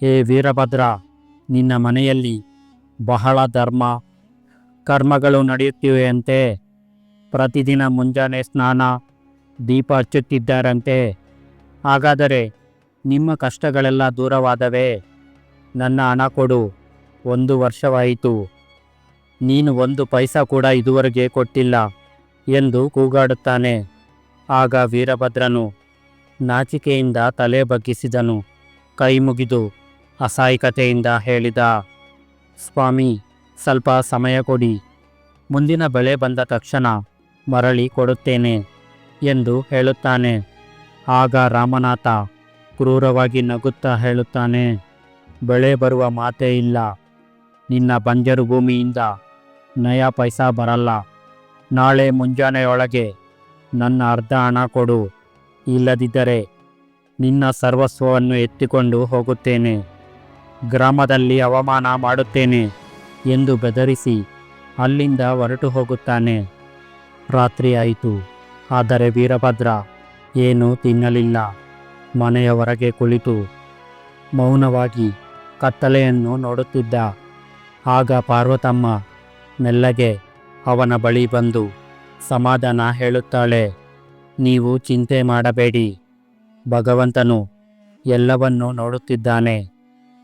Speaker 1: ಏ ವೀರಭದ್ರ, ನಿನ್ನ ಮನೆಯಲ್ಲಿ ಬಹಳ ಧರ್ಮ, ಕರ್ಮಗಳು ನಡೆಯುತ್ತಿವೆಯಂತೆ. ಪ್ರತಿದಿನ ಮುಂಜಾನೆ ಸ್ನಾನ, ದೀಪ ಹಚ್ಚುತ್ತಿದ್ದಾರಂತೆ. ಹಾಗಾದರೆ ನಿಮ್ಮ ಕಷ್ಟಗಳೆಲ್ಲ ದೂರವಾದವೇ? ನನ್ನ ಹಣ ಕೊಡು. ಒಂದು ವರ್ಷವಾಯಿತು. ನೀನು ಒಂದು ಪೈಸಾ ಕೂಡ ಇದುವರೆಗೆ ಕೊಟ್ಟಿಲ್ಲ ಎಂದು ಕೂಗಾಡುತ್ತಾನೆ. ಆಗ ವೀರಭದ್ರನು ನಾಚಿಕೆಯಿಂದ ತಲೆ ಬಗ್ಗಿಸಿದನು. ಕೈ ಮುಗಿದು ಅಸಹಾಯಕತೆಯಿಂದ ಹೇಳಿದ, ಸ್ವಾಮಿ, ಸ್ವಲ್ಪ ಸಮಯ ಕೊಡಿ. ಮುಂದಿನ ಬೆಳೆ ಬಂದ ತಕ್ಷಣ ಮರಳಿ ಕೊಡುತ್ತೇನೆ ಎಂದು ಹೇಳುತ್ತಾನೆ. ಆಗ ರಾಮನಾಥ ಕ್ರೂರವಾಗಿ ನಗುತ್ತಾ ಹೇಳುತ್ತಾನೆ, ಬೆಳೆ ಬರುವ ಮಾತೇ ಇಲ್ಲ. ನಿನ್ನ ಬಂಜರು ಭೂಮಿಯಿಂದ ನಯ ಪೈಸಾ ಬರಲ್ಲ. ನಾಳೆ ಮುಂಜಾನೆಯೊಳಗೆ ನನ್ನ ಅರ್ಧ ಹಣ ಕೊಡು. ಇಲ್ಲದಿದ್ದರೆ ನಿನ್ನ ಸರ್ವಸ್ವವನ್ನು ಎತ್ತಿಕೊಂಡು ಹೋಗುತ್ತೇನೆ. ಗ್ರಾಮದಲ್ಲಿ ಅವಮಾನ ಮಾಡುತ್ತೇನೆ ಎಂದು ಬೆದರಿಸಿ ಅಲ್ಲಿಂದ ಹೊರಟು ಹೋಗುತ್ತಾನೆ. ರಾತ್ರಿ ಆಯಿತು. ಆದರೆ ವೀರಭದ್ರ ಏನೂ ತಿನ್ನಲಿಲ್ಲ. ಮನೆಯ ಹೊರಗೆ ಕುಳಿತು ಮೌನವಾಗಿ ಕತ್ತಲೆಯನ್ನು ನೋಡುತ್ತಿದ್ದ. ಆಗ ಪಾರ್ವತಮ್ಮ ಮೆಲ್ಲಗೆ ಅವನ ಬಳಿ ಬಂದು ಸಮಾಧಾನ ಹೇಳುತ್ತಾಳೆ. ನೀವು ಚಿಂತೆ ಮಾಡಬೇಡಿ. ಭಗವಂತನು ಎಲ್ಲವನ್ನೂ ನೋಡುತ್ತಿದ್ದಾನೆ.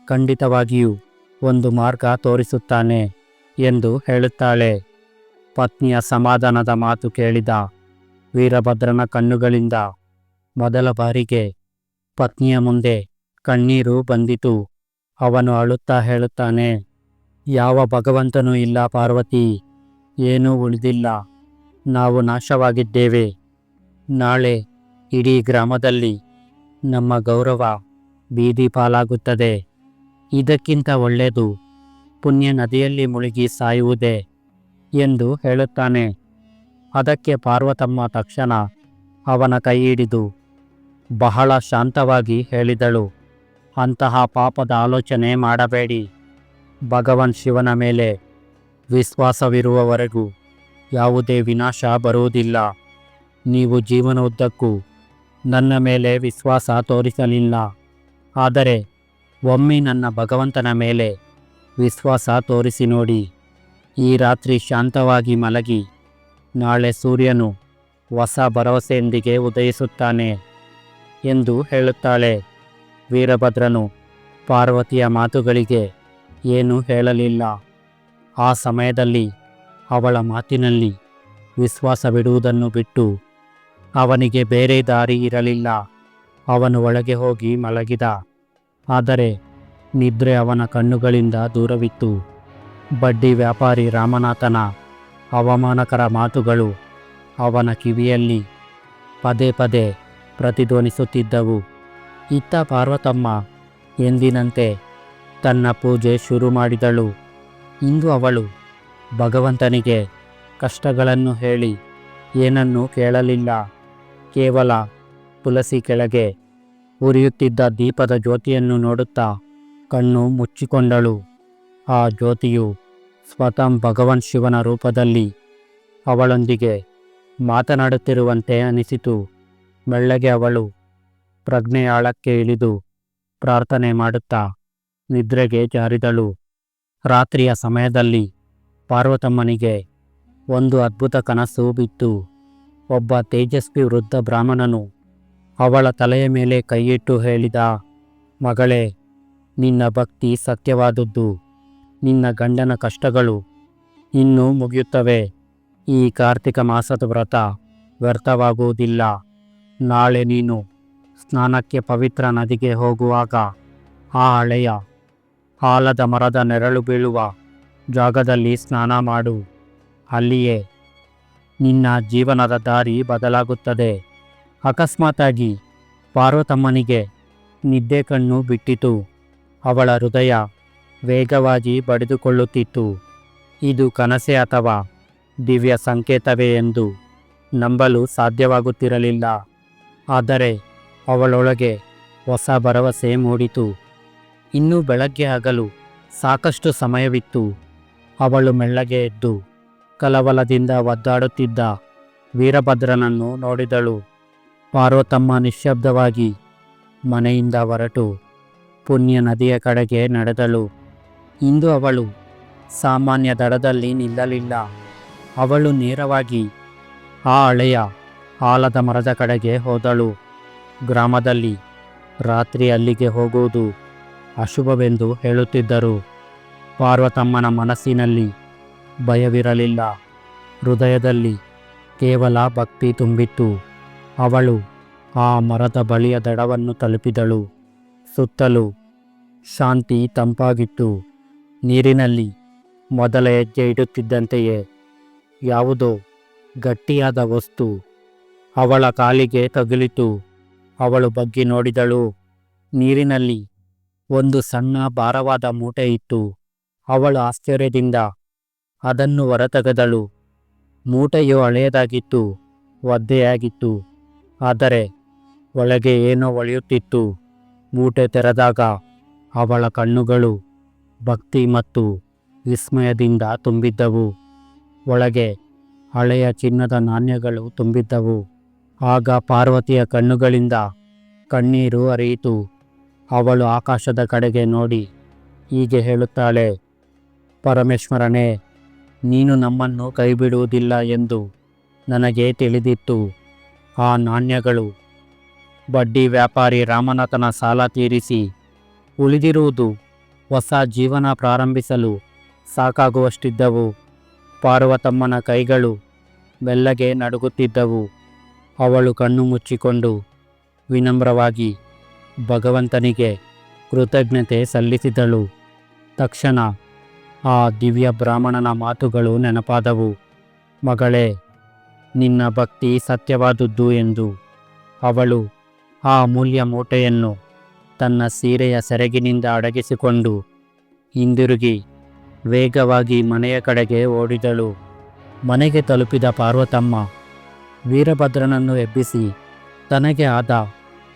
Speaker 1: ಖಂಡಿತವಾಗಿಯೂ ಒಂದು ಮಾರ್ಗ ತೋರಿಸುತ್ತಾನೆ ಎಂದು ಹೇಳುತ್ತಾಳೆ. ಪತ್ನಿಯ ಸಮಾಧಾನದ ಮಾತು ಕೇಳಿದ ವೀರಭದ್ರನ ಕಣ್ಣುಗಳಿಂದ ಮೊದಲ ಬಾರಿಗೆ ಪತ್ನಿಯ ಮುಂದೆ ಕಣ್ಣೀರು ಬಂದಿತು. ಅವನು ಅಳುತ್ತಾ ಹೇಳುತ್ತಾನೆ, ಯಾವ ಭಗವಂತನೂ ಇಲ್ಲ ಪಾರ್ವತಿ, ಏನೂ ಉಳಿದಿಲ್ಲ. ನಾವು ನಾಶವಾಗಿದ್ದೇವೆ. ನಾಳೆ ಇಡೀ ಗ್ರಾಮದಲ್ಲಿ ನಮ್ಮ ಗೌರವ ಬೀದಿ ಪಾಲಾಗುತ್ತದೆ. ಇದಕ್ಕಿಂತ ಒಳ್ಳೆಯದು ಪುಣ್ಯ ನದಿಯಲ್ಲಿ ಮುಳುಗಿ ಸಾಯುವುದೇ ಎಂದು ಹೇಳುತ್ತಾನೆ. ಅದಕ್ಕೆ ಪಾರ್ವತಮ್ಮ ತಕ್ಷಣ ಅವನ ಕೈ ಹಿಡಿದು ಬಹಳ ಶಾಂತವಾಗಿ ಹೇಳಿದಳು. ಅಂತಹ ಪಾಪದ ಆಲೋಚನೆ ಮಾಡಬೇಡಿ. ಭಗವಾನ್ ಶಿವನ ಮೇಲೆ ವಿಶ್ವಾಸವಿರುವವರೆಗೂ ಯಾವುದೇ ವಿನಾಶ ಬರುವುದಿಲ್ಲ. ನೀವು ಜೀವನೋದ್ದಕ್ಕೂ ನನ್ನ ಮೇಲೆ ವಿಶ್ವಾಸ ತೋರಿಸಲಿಲ್ಲ. ಆದರೆ ಒಮ್ಮೆ ನನ್ನ ಭಗವಂತನ ಮೇಲೆ ವಿಶ್ವಾಸ ತೋರಿಸಿ ನೋಡಿ. ಈ ರಾತ್ರಿ ಶಾಂತವಾಗಿ ಮಲಗಿ, ನಾಳೆ ಸೂರ್ಯನು ಹೊಸ ಭರವಸೆಯೊಂದಿಗೆ ಉದಯಿಸುತ್ತಾನೆ. ಎಂದು ಹೇಳುತ್ತಾಳೆ. ವೀರಭದ್ರನು ಪಾರ್ವತಿಯ ಮಾತುಗಳಿಗೆ ಏನೂ ಹೇಳಲಿಲ್ಲ. ಆ ಸಮಯದಲ್ಲಿ ಅವಳ ಮಾತಿನಲ್ಲಿ ವಿಶ್ವಾಸವಿಡುವುದನ್ನು ಬಿಟ್ಟು ಅವನಿಗೆ ಬೇರೆ ದಾರಿ ಇರಲಿಲ್ಲ. ಅವನು ಒಳಗೆ ಹೋಗಿ ಮಲಗಿದ. ಆದರೆ ನಿದ್ರೆ ಅವನ ಕಣ್ಣುಗಳಿಂದ ದೂರವಿತ್ತು. ಬಡ್ಡಿ ವ್ಯಾಪಾರಿ ರಾಮನಾಥನ ಅವಮಾನಕರ ಮಾತುಗಳು ಅವನ ಕಿವಿಯಲ್ಲಿ ಪದೇ ಪದೇ ಪ್ರತಿಧ್ವನಿಸುತ್ತಿದ್ದವು. ಇತ್ತ ಪಾರ್ವತಮ್ಮ ಎಂದಿನಂತೆ ತನ್ನ ಪೂಜೆ ಶುರು ಮಾಡಿದಳು. ಇಂದು ಅವಳು ಭಗವಂತನಿಗೆ ಕಷ್ಟಗಳನ್ನು ಹೇಳಿ ಏನನ್ನೂ ಕೇಳಲಿಲ್ಲ. ಕೇವಲ ತುಳಸಿ ಕೆಳಗೆ ಉರಿಯುತ್ತಿದ್ದ ದೀಪದ ಜ್ಯೋತಿಯನ್ನು ನೋಡುತ್ತಾ ಕಣ್ಣು ಮುಚ್ಚಿಕೊಂಡಳು. ಆ ಜ್ಯೋತಿಯು ಸ್ವತಃ ಭಗವಾನ್ ಶಿವನ ರೂಪದಲ್ಲಿ ಅವಳೊಂದಿಗೆ ಮಾತನಾಡುತ್ತಿರುವಂತೆ ಅನಿಸಿತು. ಮೆಲ್ಲಗೆ ಅವಳು ಪ್ರಜ್ಞೆಯಾಳಕ್ಕೆ ಇಳಿದು ಪ್ರಾರ್ಥನೆ ಮಾಡುತ್ತಾ ನಿದ್ರೆಗೆ ಜಾರಿದಳು. ರಾತ್ರಿಯ ಸಮಯದಲ್ಲಿ ಪಾರ್ವತಮ್ಮನಿಗೆ ಒಂದು ಅದ್ಭುತ ಕನಸು ಬಿತ್ತು. ಒಬ್ಬ ತೇಜಸ್ವಿ ವೃದ್ಧ ಬ್ರಾಹ್ಮಣನು ಅವಳ ತಲೆಯ ಮೇಲೆ ಕೈಯಿಟ್ಟು ಹೇಳಿದ, ಮಗಳೇ, ನಿನ್ನ ಭಕ್ತಿ ಸತ್ಯವಾದದ್ದು. ನಿನ್ನ ಗಂಡನ ಕಷ್ಟಗಳು ಇನ್ನೂ ಮುಗಿಯುತ್ತವೆ. ಈ ಕಾರ್ತಿಕ ಮಾಸದ ವ್ರತ ವ್ಯರ್ಥವಾಗುವುದಿಲ್ಲ. ನಾಳೆ ನೀನು ಸ್ನಾನಕ್ಕೆ ಪವಿತ್ರ ನದಿಗೆ ಹೋಗುವಾಗ ಆ ಹಳೆಯ ಆಲದ ಮರದ ನೆರಳು ಬೀಳುವ ಜಾಗದಲ್ಲಿ ಸ್ನಾನ ಮಾಡು. ಅಲ್ಲಿಯೇ ನಿನ್ನ ಜೀವನದ ದಾರಿ ಬದಲಾಗುತ್ತದೆ. ಅಕಸ್ಮಾತಾಗಿ ಪಾರ್ವತಮ್ಮನಿಗೆ ನಿದ್ದೆ ಕಣ್ಣು ಬಿಟ್ಟಿತು. ಅವಳ ಹೃದಯ ವೇಗವಾಗಿ ಬಡಿದುಕೊಳ್ಳುತ್ತಿತ್ತು. ಇದು ಕನಸೆ ಅಥವಾ ದಿವ್ಯ ಸಂಕೇತವೇ ಎಂದು ನಂಬಲು ಸಾಧ್ಯವಾಗುತ್ತಿರಲಿಲ್ಲ. ಆದರೆ ಅವಳೊಳಗೆ ಹೊಸ ಭರವಸೆ ಮೂಡಿತು. ಇನ್ನೂ ಬೆಳಗ್ಗೆ ಆಗಲು ಸಾಕಷ್ಟು ಸಮಯವಿತ್ತು. ಅವಳು ಮೆಲ್ಲಗೆ ಎದ್ದು ಕಲವಲದಿಂದ ಒದ್ದಾಡುತ್ತಿದ್ದ ವೀರಭದ್ರನನ್ನು ನೋಡಿದಳು. ಪಾರ್ವತಮ್ಮ ನಿಶ್ಶಬ್ದವಾಗಿ ಮನೆಯಿಂದ ಹೊರಟು ಪುಣ್ಯ ನದಿಯ ಕಡೆಗೆ ನಡೆದಳು. ಇಂದು ಅವಳು ಸಾಮಾನ್ಯ ದಡದಲ್ಲಿ ನಿಲ್ಲಲಿಲ್ಲ. ಅವಳು ನೇರವಾಗಿ ಆ ಹಳೆಯ ಆಲದ ಮರದ ಕಡೆಗೆ ಹೋದಳು. ಗ್ರಾಮದಲ್ಲಿ ರಾತ್ರಿ ಅಲ್ಲಿಗೆ ಹೋಗುವುದು ಅಶುಭವೆಂದು ಹೇಳುತ್ತಿದ್ದರು. ಪಾರ್ವತಮ್ಮನ ಮನಸ್ಸಿನಲ್ಲಿ ಭಯವಿರಲಿಲ್ಲ. ಹೃದಯದಲ್ಲಿ ಕೇವಲ ಭಕ್ತಿ ತುಂಬಿತ್ತು. ಅವಳು ಆ ಮರದ ಬಳಿಯ ದಡವನ್ನು ತಲುಪಿದಳು. ಸುತ್ತಲೂ ಶಾಂತಿ ತಂಪಾಗಿತ್ತು. ನೀರಿನಲ್ಲಿ ಮೊದಲ ಹೆಜ್ಜೆ ಇಡುತ್ತಿದ್ದಂತೆಯೇ ಯಾವುದೋ ಗಟ್ಟಿಯಾದ ವಸ್ತು ಅವಳ ಕಾಲಿಗೆ ತಗುಲಿತು. ಅವಳು ಬಗ್ಗಿ ನೋಡಿದಳು. ನೀರಿನಲ್ಲಿ ಒಂದು ಸಣ್ಣ ಭಾರವಾದ ಮೂಟೆ ಇತ್ತು. ಅವಳು ಆಶ್ಚರ್ಯದಿಂದ ಅದನ್ನು ಹೊರತೆಗೆದಳು. ಮೂಟೆಯು ಹಳೆಯದಾಗಿತ್ತು, ಒದ್ದೆಯಾಗಿತ್ತು. ಆದರೆ ಒಳಗೆ ಏನೋ ಒಳೆಯುತ್ತಿತ್ತು. ಮೂಟೆ ತೆರೆದಾಗ ಅವಳ ಕಣ್ಣುಗಳು ಭಕ್ತಿ ಮತ್ತು ವಿಸ್ಮಯದಿಂದ ತುಂಬಿದ್ದವು. ಒಳಗೆ ಹಳೆಯ ಚಿನ್ನದ ನಾಣ್ಯಗಳು ತುಂಬಿದ್ದವು. ಆಗ ಪಾರ್ವತಿಯ ಕಣ್ಣುಗಳಿಂದ ಕಣ್ಣೀರು ಹರಿಯಿತು. ಅವಳು ಆಕಾಶದ ಕಡೆಗೆ ನೋಡಿ, ಹೀಗೆ ಹೇಳುತ್ತಾಳೆ, ಪರಮೇಶ್ವರನೇ, ನೀನು ನಮ್ಮನ್ನು ಕೈಬಿಡುವುದಿಲ್ಲ ಎಂದು ನನಗೆ ತಿಳಿದಿತ್ತು. ಆ ನಾಣ್ಯಗಳು, ಬಡ್ಡಿ ವ್ಯಾಪಾರಿ ರಾಮನಾಥನ ಸಾಲ ತೀರಿಸಿ ಉಳಿದಿರುವುದು ಹೊಸ ಜೀವನ ಪ್ರಾರಂಭಿಸಲು ಸಾಕಾಗುವಷ್ಟಿದ್ದವು. ಪಾರ್ವತಮ್ಮನ ಕೈಗಳು ಬೆಲ್ಲಗೆ ನಡುಗುತ್ತಿದ್ದವು. ಅವಳು ಕಣ್ಣು ಮುಚ್ಚಿಕೊಂಡು ವಿನಮ್ರವಾಗಿ ಭಗವಂತನಿಗೆ ಕೃತಜ್ಞತೆ ಸಲ್ಲಿಸಿದಳು. ತಕ್ಷಣ ಆ ದಿವ್ಯ ಬ್ರಾಹ್ಮಣನ ಮಾತುಗಳು ನೆನಪಾದವು. ಮಗಳೇ, ನಿನ್ನ ಭಕ್ತಿ ಸತ್ಯವಾದುದ್ದು ಎಂದು. ಅವಳು ಆ ಅಮೂಲ್ಯ ಮೂಟೆಯನ್ನು ತನ್ನ ಸೀರೆಯ ಸೆರಗಿನಿಂದ ಅಡಗಿಸಿಕೊಂಡು ಹಿಂದಿರುಗಿ ವೇಗವಾಗಿ ಮನೆಯ ಕಡೆಗೆ ಓಡಿದಳು. ಮನೆಗೆ ತಲುಪಿದ ಪಾರ್ವತಮ್ಮ ವೀರಭದ್ರನನ್ನು ಎಬ್ಬಿಸಿ ತನಗೆ ಆದ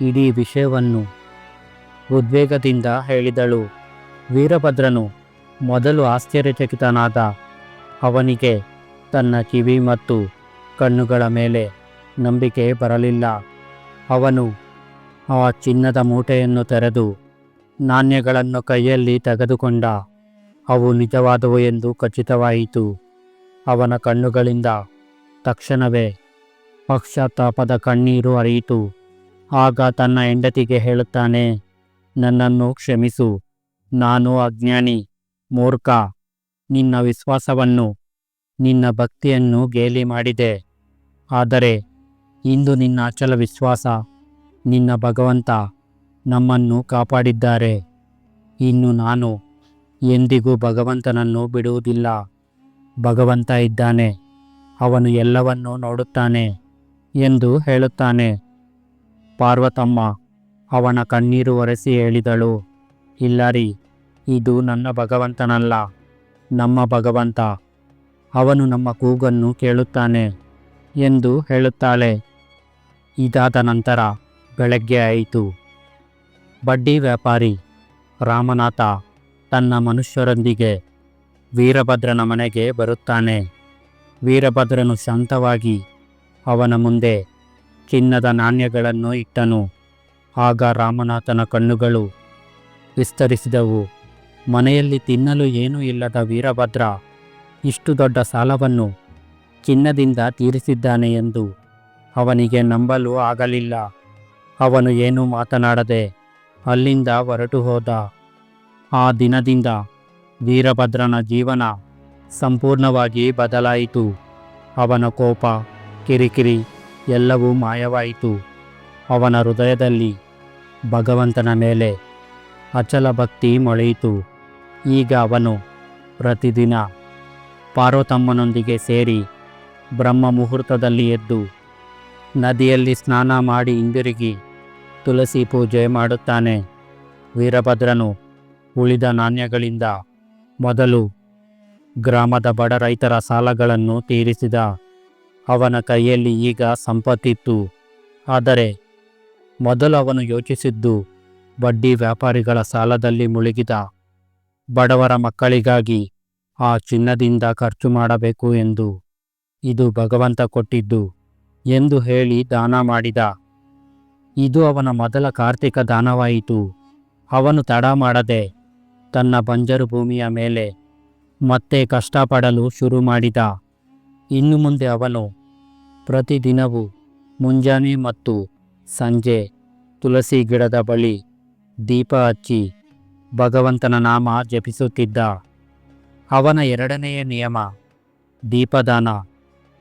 Speaker 1: ಇಡೀ ವಿಷಯವನ್ನು ಉದ್ವೇಗದಿಂದ ಹೇಳಿದಳು. ವೀರಭದ್ರನು ಮೊದಲು ಆಶ್ಚರ್ಯಚಕಿತನಾದ ಅವನಿಗೆ ತನ್ನ ಕಿವಿ ಮತ್ತು ಕಣ್ಣುಗಳ ಮೇಲೆ ನಂಬಿಕೆ ಬರಲಿಲ್ಲ. ಅವನು ಆ ಚಿನ್ನದ ಮೂಟೆಯನ್ನು ತೆರೆದು ನಾಣ್ಯಗಳನ್ನು ಕೈಯಲ್ಲಿ ತೆಗೆದುಕೊಂಡ, ಅವು ನಿಜವಾದವು ಎಂದು ಖಚಿತವಾಯಿತು. ಅವನ ಕಣ್ಣುಗಳಿಂದ ತಕ್ಷಣವೇ ಪಶ್ಚಾತ್ತಾಪದ ಕಣ್ಣೀರು ಅರಿಯಿತು. ಆಗ ತನ್ನ ಹೆಂಡತಿಗೆ ಹೇಳುತ್ತಾನೆ, ನನ್ನನ್ನು ಕ್ಷಮಿಸು. ನಾನು ಅಜ್ಞಾನಿ, ಮೂರ್ಖ. ನಿನ್ನ ವಿಶ್ವಾಸವನ್ನು, ನಿನ್ನ ಭಕ್ತಿಯನ್ನು ಗೇಲಿ ಮಾಡಿದೆ. ಆದರೆ ಇಂದು ನಿನ್ನ ಅಚಲ ವಿಶ್ವಾಸ, ನಿನ್ನ ಭಗವಂತ ನಮ್ಮನ್ನು ಕಾಪಾಡಿದ್ದಾರೆ. ಇನ್ನು ನಾನು ಎಂದಿಗೂ ಭಗವಂತನನ್ನು ಬಿಡುವುದಿಲ್ಲ. ಭಗವಂತ ಇದ್ದಾನೆ. ಅವನು ಎಲ್ಲವನ್ನೂ ನೋಡುತ್ತಾನೆ. ಎಂದು ಹೇಳುತ್ತಾನೆ. ಪಾರ್ವತಮ್ಮ, ಅವನ ಕಣ್ಣೀರು ಒರೆಸಿ ಹೇಳಿದಳು, ಇಲ್ಲರಿ, ಇದು ನನ್ನ ಭಗವಂತನಲ್ಲ, ನಮ್ಮ ಭಗವಂತ. ಅವನು ನಮ್ಮ ಕೂಗನ್ನು ಕೇಳುತ್ತಾನೆ ಎಂದು ಹೇಳುತ್ತಾಳೆ. ಇದಾದ ನಂತರ ಬೆಳಗ್ಗೆ ಆಯಿತು. ಬಡ್ಡಿ ವ್ಯಾಪಾರಿ ರಾಮನಾಥ ತನ್ನ ಮನುಷ್ಯರೊಂದಿಗೆ ವೀರಭದ್ರನ ಮನೆಗೆ ಬರುತ್ತಾನೆ. ವೀರಭದ್ರನು ಶಾಂತವಾಗಿ ಅವನ ಮುಂದೆ ಚಿನ್ನದ ನಾಣ್ಯಗಳನ್ನು ಇಟ್ಟನು. ಆಗ ರಾಮನಾಥನ ಕಣ್ಣುಗಳು ವಿಸ್ತರಿಸಿದವು. ಮನೆಯಲ್ಲಿ ತಿನ್ನಲು ಏನೂ ಇಲ್ಲದ ವೀರಭದ್ರ ಇಷ್ಟು ದೊಡ್ಡ ಸಾಲವನ್ನು ಚಿನ್ನದಿಂದ ತೀರಿಸಿದ್ದಾನೆ ಎಂದು ಅವನಿಗೆ ನಂಬಲು ಆಗಲಿಲ್ಲ. ಅವನು ಏನೂ ಮಾತನಾಡದೆ ಅಲ್ಲಿಂದ ಹೊರಟು ಹೋದ. ಆ ದಿನದಿಂದ ವೀರಭದ್ರನ ಜೀವನ ಸಂಪೂರ್ಣವಾಗಿ ಬದಲಾಯಿತು. ಅವನ ಕೋಪ ಕಿರಿಕಿರಿ ಎಲ್ಲವೂ ಮಾಯವಾಯಿತು. ಅವನ ಹೃದಯದಲ್ಲಿ ಭಗವಂತನ ಮೇಲೆ ಅಚಲ ಭಕ್ತಿ ಮೊಳೆಯಿತು. ಈಗ ಅವನು ಪ್ರತಿದಿನ ಪಾರ್ವತಮ್ಮನೊಂದಿಗೆ ಸೇರಿ ಬ್ರಹ್ಮ ಮುಹೂರ್ತದಲ್ಲಿ ಎದ್ದು ನದಿಯಲ್ಲಿ ಸ್ನಾನ ಮಾಡಿ ಹಿಂದಿರುಗಿ ತುಳಸಿ ಪೂಜೆ ಮಾಡುತ್ತಾನೆ. ವೀರಭದ್ರನು ಉಳಿದ ನಾಣ್ಯಗಳಿಂದ ಮೊದಲು ಗ್ರಾಮದ ಬಡ ರೈತರ ಸಾಲಗಳನ್ನು ತೀರಿಸಿದ. ಅವನ ಕೈಯಲ್ಲಿ ಈಗ ಸಂಪತ್ತಿತ್ತು. ಆದರೆ ಮೊದಲು ಅವನು ಯೋಚಿಸಿದ್ದು, ಬಡ್ಡಿ ವ್ಯಾಪಾರಿಗಳ ಸಾಲದಲ್ಲಿ ಮುಳುಗಿದ ಬಡವರ ಮಕ್ಕಳಿಗಾಗಿ ಆ ಚಿನ್ನದಿಂದ ಖರ್ಚು ಮಾಡಬೇಕು ಎಂದು ಇದು ಭಗವಂತ ಕೊಟ್ಟಿದ್ದು ಎಂದು ಹೇಳಿ ದಾನ ಮಾಡಿದ. ಇದು ಅವನ ಮೊದಲ ಕಾರ್ತಿಕ ದಾನವಾಯಿತು. ಅವನು ತಡ ಮಾಡದೆ ತನ್ನ ಬಂಜರು ಭೂಮಿಯ ಮೇಲೆ ಮತ್ತೆ ಕಷ್ಟಪಡಲು ಶುರು ಮಾಡಿದ. ಇನ್ನು ಮುಂದೆ ಅವನು ಪ್ರತಿದಿನವೂ ಮುಂಜಾನೆ ಮತ್ತು ಸಂಜೆ ತುಳಸಿ ಗಿಡದ ಬಳಿ ದೀಪ ಹಚ್ಚಿ ಭಗವಂತನ ನಾಮ ಜಪಿಸುತ್ತಿದ್ದ ಅವನ ಎರಡನೆಯ ನಿಯಮ ದೀಪದಾನ.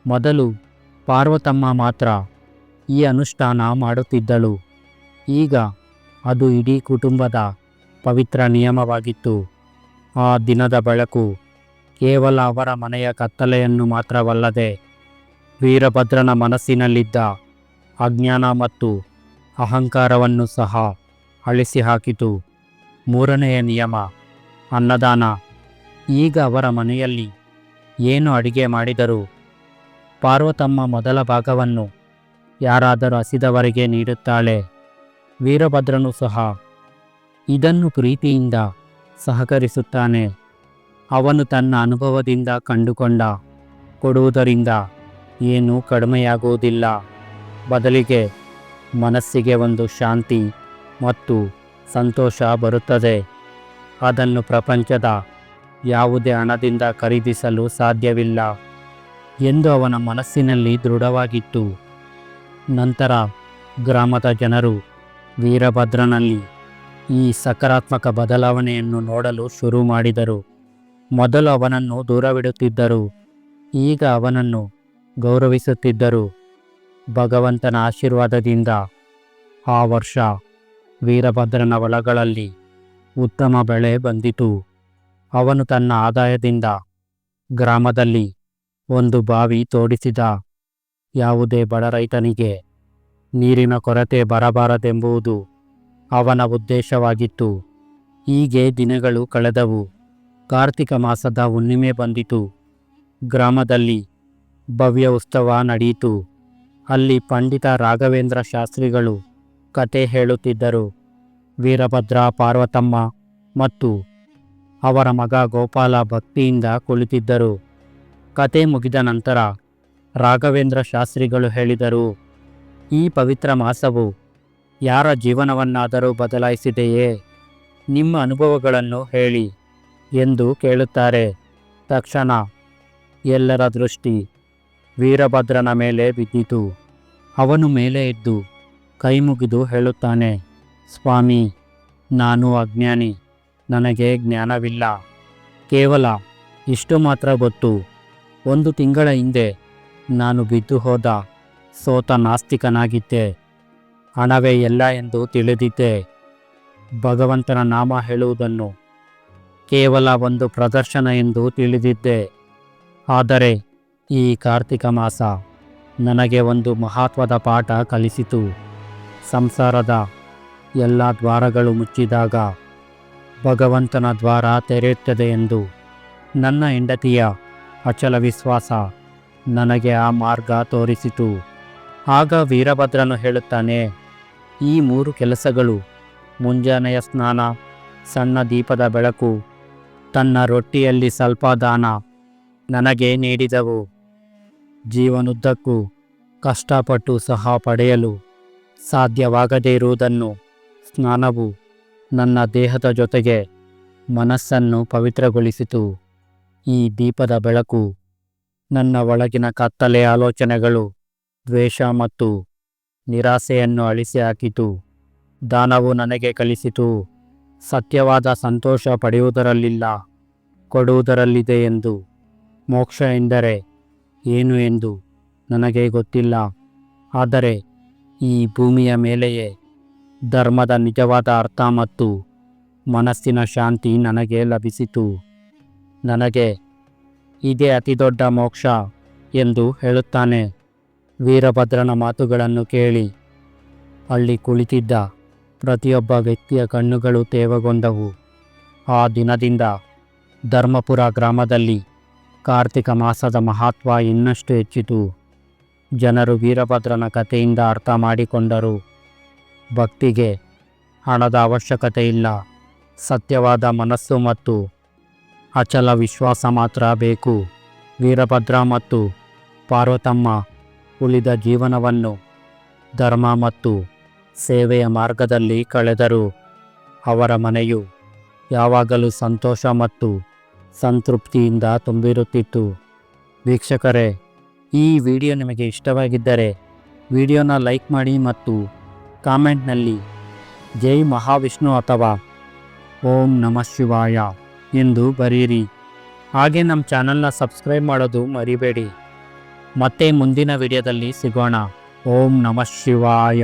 Speaker 1: ಮೊದಲು ಪಾರ್ವತಮ್ಮ ಮಾತ್ರ ಈ ಅನುಷ್ಠಾನ ಮಾಡುತ್ತಿದ್ದಳು. ಈಗ ಅದು ಇಡೀ ಕುಟುಂಬದ ಪವಿತ್ರ ನಿಯಮವಾಗಿತ್ತು. ಆ ದಿನದ ಬೆಳಕು ಕೇವಲ ಅವರ ಮನೆಯ ಕತ್ತಲೆಯನ್ನು ಮಾತ್ರವಲ್ಲದೆ ವೀರಭದ್ರನ ಮನಸ್ಸಿನಲ್ಲಿದ್ದ ಅಜ್ಞಾನ ಮತ್ತು ಅಹಂಕಾರವನ್ನು ಸಹ ಅಳಿಸಿ ಹಾಕಿತು. ಮೂರನೆಯ ನಿಯಮ, ಅನ್ನದಾನ. ಈಗ ಅವರ ಮನೆಯಲ್ಲಿ ಏನು ಅಡಿಗೆ ಮಾಡಿದರೂ ಪಾರ್ವತಮ್ಮ ಮೊದಲ ಭಾಗವನ್ನು ಯಾರಾದರೂ ಹಸಿದವರಿಗೆ ನೀಡುತ್ತಾಳೆ. ವೀರಭದ್ರನು ಸಹ ಇದನ್ನು ಪ್ರೀತಿಯಿಂದ ಸಹಕರಿಸುತ್ತಾನೆ. ಅವನು ತನ್ನ ಅನುಭವದಿಂದ ಕಂಡುಕೊಂಡ ಕೊಡುವುದರಿಂದ ಏನೂ ಕಡಿಮೆಯಾಗುವುದಿಲ್ಲ. ಬದಲಿಗೆ ಮನಸ್ಸಿಗೆ ಒಂದು ಶಾಂತಿ ಮತ್ತು ಸಂತೋಷ ಬರುತ್ತದೆ. ಅದನ್ನು ಪ್ರಪಂಚದ ಯಾವುದೇ ಹಣದಿಂದ ಖರೀದಿಸಲು ಸಾಧ್ಯವಿಲ್ಲ ಎಂದು ಅವನ ಮನಸ್ಸಿನಲ್ಲಿ ದೃಢವಾಗಿತ್ತು. ನಂತರ ಗ್ರಾಮದ ಜನರು ವೀರಭದ್ರನಲ್ಲಿ ಈ ಸಕಾರಾತ್ಮಕ ಬದಲಾವಣೆಯನ್ನು ನೋಡಲು ಶುರು ಮಾಡಿದರು. ಮೊದಲು ಅವನನ್ನು ದೂರವಿಡುತ್ತಿದ್ದರು. ಈಗ ಅವನನ್ನು ಗೌರವಿಸುತ್ತಿದ್ದರು. ಭಗವಂತನ ಆಶೀರ್ವಾದದಿಂದ ಆ ವರ್ಷ ವೀರಭದ್ರನ ಹೊಲಗಳಲ್ಲಿ ಉತ್ತಮ ಬೆಳೆ ಬಂದಿತು. ಅವನು ತನ್ನ ಆದಾಯದಿಂದ ಗ್ರಾಮದಲ್ಲಿ ಒಂದು ಬಾವಿ ತೋಡಿಸಿದ. ಯಾವುದೇ ಬಡ ರೈತನಿಗೆ ನೀರಿನ ಕೊರತೆ ಬರಬಾರದೆಂಬುದು ಅವನ ಉದ್ದೇಶವಾಗಿತ್ತು. ಹೀಗೆ ದಿನಗಳು ಕಳೆದವು. ಕಾರ್ತಿಕ ಮಾಸದ ಹುಣ್ಣಿಮೆ ಬಂದಿತು. ಗ್ರಾಮದಲ್ಲಿ ಭವ್ಯ ಉತ್ಸವ ನಡೆಯಿತು. ಅಲ್ಲಿ ಪಂಡಿತ ರಾಘವೇಂದ್ರ ಶಾಸ್ತ್ರಿಗಳು ಕತೆ ಹೇಳುತ್ತಿದ್ದರು. ವೀರಭದ್ರ, ಪಾರ್ವತಮ್ಮ ಮತ್ತು ಅವರ ಮಗ ಗೋಪಾಲ ಭಕ್ತಿಯಿಂದ ಕುಳಿತಿದ್ದರು. ಕತೆ ಮುಗಿದ ನಂತರ ರಾಘವೇಂದ್ರ ಶಾಸ್ತ್ರಿಗಳು ಹೇಳಿದರು, ಈ ಪವಿತ್ರ ಮಾಸವು ಯಾರ ಜೀವನವನ್ನಾದರೂ ಬದಲಾಯಿಸಿದೆಯೇ? ನಿಮ್ಮ ಅನುಭವಗಳನ್ನು ಹೇಳಿ. ಎಂದು ಕೇಳುತ್ತಾರೆ. ತಕ್ಷಣ ಎಲ್ಲರ ದೃಷ್ಟಿ ವೀರಭದ್ರನ ಮೇಲೆ ಬಿದ್ದಿತು. ಅವನು ಮೇಲೆ ಎದ್ದು ಕೈ ಮುಗಿದು ಹೇಳುತ್ತಾನೆ, ಸ್ವಾಮಿ, ನಾನು ಅಜ್ಞಾನಿ. ನನಗೆ ಜ್ಞಾನವಿಲ್ಲ. ಕೇವಲ ಇಷ್ಟು ಮಾತ್ರ ಗೊತ್ತು. ಒಂದು ತಿಂಗಳ ಹಿಂದೆ ನಾನು ಬಿದ್ದು ಹೋದ ಸೋತ ನಾಸ್ತಿಕನಾಗಿದ್ದೆ. ಹಣವೇ ಎಲ್ಲ ಎಂದು ತಿಳಿದಿದ್ದೆ. ಭಗವಂತನ ನಾಮ ಹೇಳುವುದನ್ನು ಕೇವಲ ಒಂದು ಪ್ರದರ್ಶನ ಎಂದು ತಿಳಿದಿದ್ದೆ. ಆದರೆ ಈ ಕಾರ್ತಿಕ ಮಾಸ ನನಗೆ ಒಂದು ಮಹತ್ವದ ಪಾಠ ಕಲಿಸಿತು. ಸಂಸಾರದ ಎಲ್ಲ ದ್ವಾರಗಳು ಮುಚ್ಚಿದಾಗ ಭಗವಂತನ ದ್ವಾರ ತೆರೆಯುತ್ತದೆ ಎಂದು ನನ್ನ ಹೆಂಡತಿಯ ಅಚಲ ವಿಶ್ವಾಸ ನನಗೆ ಆ ಮಾರ್ಗ ತೋರಿಸಿತು. ಆಗ ವೀರಭದ್ರನು ಹೇಳುತ್ತಾನೆ, ಈ ಮೂರು ಕೆಲಸಗಳು ಮುಂಜಾನೆಯ ಸ್ನಾನ, ಸಣ್ಣ ದೀಪದ ಬೆಳಕು ತನ್ನ ರೊಟ್ಟಿಯಲ್ಲಿ ಸ್ವಲ್ಪ ದಾನ ನನಗೆ ನೀಡಿದವು. ಜೀವನುದ್ದಕ್ಕೂ ಕಷ್ಟಪಟ್ಟು ಸಹ ಪಡೆಯಲು ಸಾಧ್ಯವಾಗದೇ ಇರುವುದನ್ನು ಸ್ನಾನವು ನನ್ನ ದೇಹದ ಜೊತೆಗೆ ಮನಸ್ಸನ್ನು ಪವಿತ್ರಗೊಳಿಸಿತು. ಈ ದೀಪದ ಬೆಳಕು, ನನ್ನ ಒಳಗಿನ ಕತ್ತಲೆ ಆಲೋಚನೆಗಳು, ದ್ವೇಷ ಮತ್ತು ನಿರಾಸೆಯನ್ನು ಅಳಿಸಿ ಹಾಕಿತು. ದಾನವು ನನಗೆ ಕಲಿಸಿತು. ಸತ್ಯವಾದ ಸಂತೋಷ ಪಡೆಯುವುದರಲ್ಲಿಲ್ಲ, ಕೊಡುವುದರಲ್ಲಿದೆ ಎಂದು. ಮೋಕ್ಷ ಎಂದರೆ ಏನು ಎಂದು ನನಗೆ ಗೊತ್ತಿಲ್ಲ. ಆದರೆ ಈ ಭೂಮಿಯ ಮೇಲೆಯೇ ಧರ್ಮದ ನಿಜವಾದ ಅರ್ಥ ಮತ್ತು ಮನಸ್ಸಿನ ಶಾಂತಿ ನನಗೆ ಲಭಿಸಿತು. ನನಗೆ ಇದೇ ಅತಿದೊಡ್ಡ ಮೋಕ್ಷ ಎಂದು ಹೇಳುತ್ತಾನೆ. ವೀರಭದ್ರನ ಮಾತುಗಳನ್ನು ಕೇಳಿ ಅಲ್ಲಿ ಕುಳಿತಿದ್ದ ಪ್ರತಿಯೊಬ್ಬ ವ್ಯಕ್ತಿಯ ಕಣ್ಣುಗಳು ತೇವಗೊಂಡವು. ಆ ದಿನದಿಂದ ಧರ್ಮಪುರ ಗ್ರಾಮದಲ್ಲಿ ಕಾರ್ತಿಕ ಮಾಸದ ಮಹತ್ವ ಇನ್ನಷ್ಟು ಹೆಚ್ಚಿತು. ಜನರು ವೀರಭದ್ರನ ಕಥೆಯಿಂದ ಅರ್ಥ ಮಾಡಿಕೊಂಡರು. ಭಕ್ತಿಗೆ ಹಣದ ಅವಶ್ಯಕತೆ ಇಲ್ಲ ಸತ್ಯವಾದ ಮನಸ್ಸು ಮತ್ತು ಅಚಲ ವಿಶ್ವಾಸ ಮಾತ್ರ ಬೇಕು. ವೀರಭದ್ರ ಮತ್ತು ಪಾರ್ವತಮ್ಮ ಉಳಿದ ಜೀವನವನ್ನು ಧರ್ಮ ಮತ್ತು ಸೇವೆಯ ಮಾರ್ಗದಲ್ಲಿ ಕಳೆದರು. ಅವರ ಮನೆಯು ಯಾವಾಗಲೂ ಸಂತೋಷ ಮತ್ತು ಸಂತೃಪ್ತಿಯಿಂದ ತುಂಬಿರುತ್ತಿತ್ತು. ವೀಕ್ಷಕರೇ, ಈ ವಿಡಿಯೋ ನಿಮಗೆ ಇಷ್ಟವಾಗಿದ್ದರೆ ವಿಡಿಯೋನ ಲೈಕ್ ಮಾಡಿ ಮತ್ತು ಕಾಮೆಂಟ್ನಲ್ಲಿ ಜೈ ಮಹಾವಿಷ್ಣು ಅಥವಾ ಓಂ ನಮಃ ಶಿವಾಯ ಎಂದು ಬರೀರಿ ಹಾಗೆ ನಮ್ಮ ಚಾನಲ್ನ ಸಬ್ಸ್ಕ್ರೈಬ್ ಮಾಡೋದು ಮರಿಬೇಡಿ. ಮತ್ತೆ ಮುಂದಿನ ವಿಡಿಯೋದಲ್ಲಿ ಸಿಗೋಣ. ಓಂ ನಮಃ ಶಿವಾಯ.